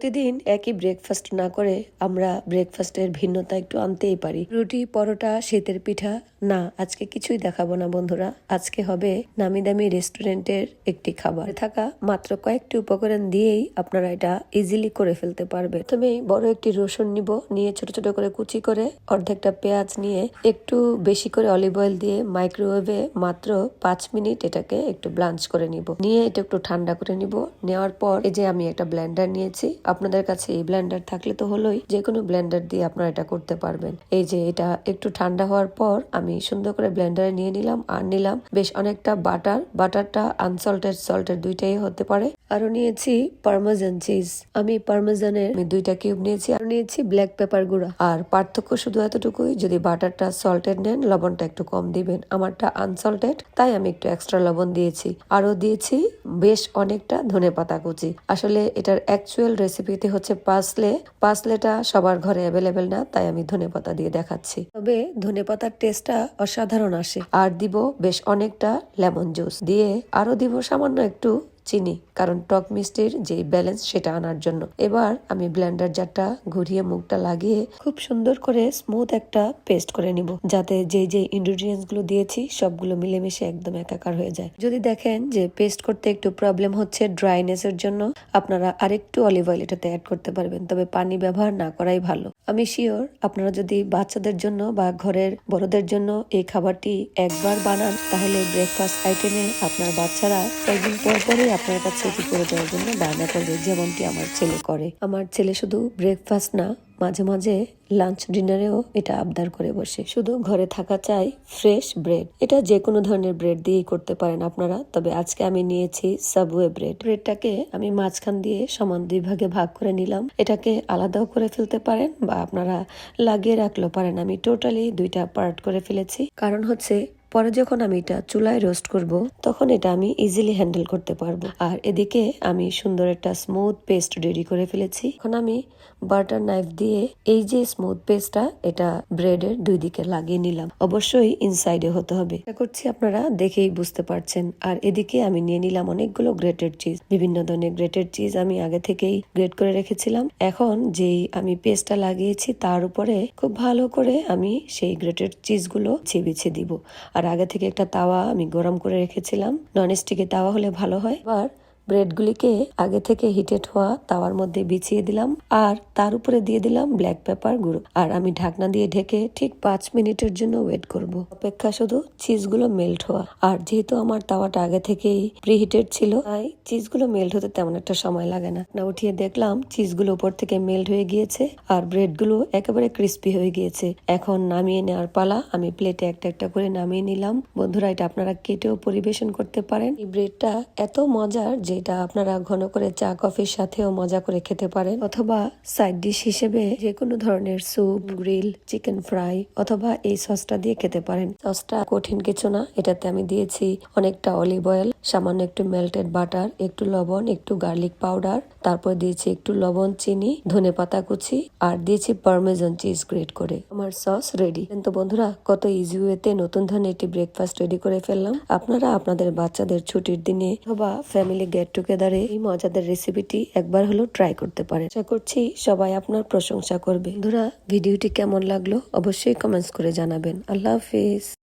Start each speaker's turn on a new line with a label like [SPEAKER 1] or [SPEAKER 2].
[SPEAKER 1] প্রতিদিন একই ব্রেকফাস্ট না করে আমরা ব্রেকফাস্টের ভিন্নতা একটু আনতেই পারি। রুটি, পরোটা, শীতের পিঠা না, আজকে কিছুই দেখাবো না বন্ধুরা। আজকে হবে নামি দামি রেস্টুরেন্টের একটি খাবার। থাকা মাত্র কয়েকটি উপকরণ দিয়েই আপনারা এটা ইজিলি করে ফেলতে পারবে প্রথমেই বড় একটি রসুন নিব, নিয়ে ছোট ছোট করে কুচি করে অর্ধেকটা পেঁয়াজ নিয়ে একটু বেশি করে অলিভ অয়েল দিয়ে মাইক্রোওয়েভে মাত্র পাঁচ মিনিট এটাকে একটু ব্লাঞ্চ করে নিব। নিয়ে এটা একটু ঠান্ডা করে নিব। নেওয়ার পর এই যে আমি একটা ব্লেন্ডার নিয়েছি, আপনাদের কাছে এই ব্লেন্ডার থাকলে তো হলোই যে কোনো ব্লেন্ডার দিয়ে আপনারা এটা করতে পারবেন। এই যে এটা একটু ঠান্ডা হওয়ার পর আমি সুন্দর করে ব্লেন্ডারে নিয়ে নিলাম, আর নিলাম বেশ অনেকটা বাটার বাটারটা আনসল্টেড সল্টেড দুইটাই হতে পারে। আরও নিয়েছি পারমাজান চিজ আমি পারমাজানের আমি দুইটা কিউব নিয়েছি, আর নিয়েছি ব্ল্যাক পেপার গুঁড়া। আর পার্থক্য শুধু এতটুকুই, যদি বাটারটা সল্টেড নেন, লবণটা একটু কম দিবেন। আমারটা আনসল্টেড তাই আমি একটু এক্সট্রা লবণ দিয়েছি। আরও দিয়েছি বেশ অনেকটা ধনে পাতা কুচি। আসলে এটার অ্যাকচুয়াল রেসিপিতে হচ্ছে পাসলে পাসলেটা সবার ঘরে অ্যাভেলেবেল না, তাই আমি ধনে পাতা দিয়ে দেখাচ্ছি। তবে ধনে পাতার টেস্টটা অসাধারণ আসে। আর দিব বেশ অনেকটা লেমন জুস। দিয়ে আরও দিব সামান্য একটু চিনি, কারণ টক মিষ্টির যে ব্যালেন্স সেটা আনার জন্য। এবার আমি ব্লেন্ডার জারটা ঘুরিয়ে মুখটা লাগিয়ে খুব সুন্দর করে স্মুথ একটা পেস্ট করে নিব, যাতে যে যে ইনগ্রিডিয়েন্টসগুলো দিয়েছি সবগুলো মিলেমিশে একদম একাকার হয়ে যায়। যদি দেখেন যে পেস্ট করতে একটু প্রবলেম হচ্ছে ড্রাইনেস এর জন্য, আপনারা আরেকটু অলিভ অয়েল এটাতে অ্যাড করতে পারবেন, তবে পানি ব্যবহার না করাই ভালো। আমি শিওর আপনারা যদি বাচ্চাদের জন্য বা ঘরের বড়দের জন্য এই খাবারটি একবার বানান, তাহলে ব্রেকফাস্ট আইটেমে আপনার বাচ্চারা কয়েকদিন পর পরে আপনার কাছে এটি করে দেওয়ার জন্য বায়না করবে, যেমনটি আমার ছেলে করে। আমার ছেলে শুধু ব্রেকফাস্ট না মাঝে মাঝে লাঞ্চ ডিনারেও এটা আবদার করে বসে। শুধু ঘরে থাকা চাই ফ্রেশ ব্রেড। এটা যে কোনো ধরনের ব্রেড দিয়েই করতে পারেন আপনারা, তবে আজকে আমি নিয়েছি সাবওয়ে ব্রেড। ব্রেডটাকে আমি মাঝখান দিয়ে সমান দুই ভাগে ভাগ করে নিলাম। এটাকে আলাদাও করে ফেলতে পারেন বা আপনারা লাগিয়ে রাখলেও পারেন। আমি টোটালি দুইটা পার্ট করে ফেলেছি। কারণ হচ্ছে পরে যখন আমি এটা চুলায় রোস্ট করব, তখন এটা আমি ইজিলি হ্যান্ডেল করতে পারব। আর এদিকে আমি সুন্দর একটা স্মুথ পেস্ট রেডি করে ফেলেছি। এখন আমি বাটার নাইফ দিয়ে এই যে স্মুথ পেস্টটা এটা ব্রেডের দুই দিকে লাগিয়ে নিলাম। অবশ্যই ইনসাইডে হতে হবে। এটা করছি আপনারা দেখেই বুঝতে পারছেন। আর এদিকে আমি নিয়ে নিলাম অনেকগুলো গ্রেটেড চিজ বিভিন্ন ধরনের গ্রেটেড চিজ আমি আগে থেকেই গ্রেট করে রেখেছিলাম। এখন যেই আমি পেস্টটা লাগিয়েছি, তার উপরে খুব ভালো করে আমি সেই গ্রেটেড চিজগুলো বিছে দিব আর আগে থেকে একটা তাওয়া আমি গরম করে রেখেছিলাম। নন স্টিকে তাওয়া হলে ভালো হয়। এবার ব্রেডগুলিকে আগে থেকে হিটেড হওয়া তাওয়ার মধ্যে বিছিয়ে দিলাম আর তার উপরে দিয়ে দিলাম ব্ল্যাক পেপার গুঁড়ো। আর আমি ঢাকনা দিয়ে ঢেকে ঠিক পাঁচ মিনিটের জন্য ওয়েট করব। অপেক্ষা শুধু চিজগুলো মেল্ট হওয়া। আর যেহেতু আমার তাওয়াটা আগে থেকেই প্রিহিটেড ছিল, তাই চিজগুলো মেল্ট হতে তেমন একটা সময় লাগে না। না উঠিয়ে দেখলাম চিজগুলো উপর থেকে মেল্ট হয়ে গিয়েছে আর ব্রেডগুলো একেবারে ক্রিস্পি হয়ে গিয়েছে। এখন নামিয়ে নেওয়ার পালা আমি প্লেটে একটা একটা করে নামিয়ে নিলাম। বন্ধুরা, এটা আপনারা কেটেও পরিবেশন করতে পারেন। এই ব্রেডটা এত মজার যে এটা আপনারা ঘন করে চা, কফির সাথেও মজা করে খেতে পারেন। অথবা সাইড ডিশ হিসেবে যে কোনো ধরনের স্যুপ গ্রিল চিকেন ফ্রাই অথবা এই সসটা দিয়ে খেতে পারেন। সসটা কঠিন কিছু না, এটাতে আমি দিয়েছি অনেকটা অলিভ অয়েল সামান্য একটু মেল্টেড বাটার একটু লবণ, একটু গার্লিক পাউডার তারপর দিয়েছি একটু লবণ, চিনি, ধনে পাতা কুচি, আর দিয়েছি পারমেজন চিজ গ্রেট করে। আমার সস রেডি কিন্তু বন্ধুরা, কত ইজি ওয়েতে নতুন ধরনের একটি ব্রেকফাস্ট রেডি করে ফেললাম। আপনারা আপনাদের বাচ্চাদের ছুটির দিনে অথবা ফ্যামিলি গেট টুগেদারে এই মজাদার রেসিপিটি একবার হলো ট্রাই করতে পারে আশা করছি সবাই আপনার প্রশংসা করবে। বন্ধুরা ভিডিওটি কেমন লাগল? অবশ্যই কমেন্টস করে জানাবেন। আল্লাহ হাফিজ।